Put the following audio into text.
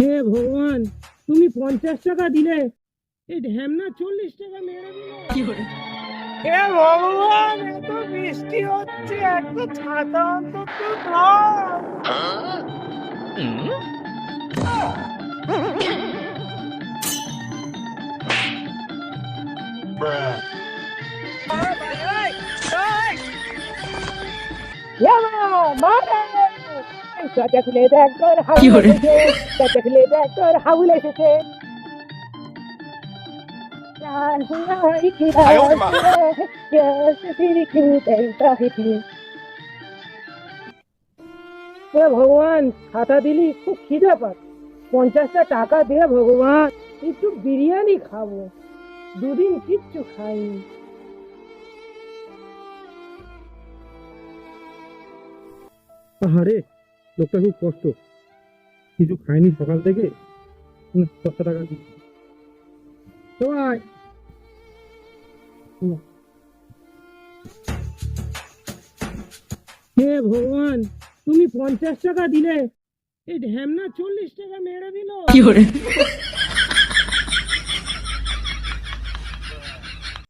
হে ভগবান তুমি পঞ্চাশ টাকা দিলে। এই ঢ্যামনা চল্লিশ টাকা মেরে দিল। হে ভগবান এত বৃষ্টি হচ্ছে একটা ছাতা অন্তত দাও দেখলে দেখ তোর হাউল এসেছে। দেখলে দেখ তোর হাউল এসেছে ভগবান খাতা দিলি খুব খিদে পার পঞ্চাশটা টাকা দে ভগবান একটু বিরিয়ানি খাব। দুদিন কিচ্ছু খাইনি। আরে লোকটা খুব কষ্ট। কিছু খায়নি সকাল থেকে। হুম, টাকা দিই সবাই হে ভগবান তুমি পঞ্চাশ টাকা দিলে। এই ঢ্যামনা চল্লিশ টাকা মেরে দিল।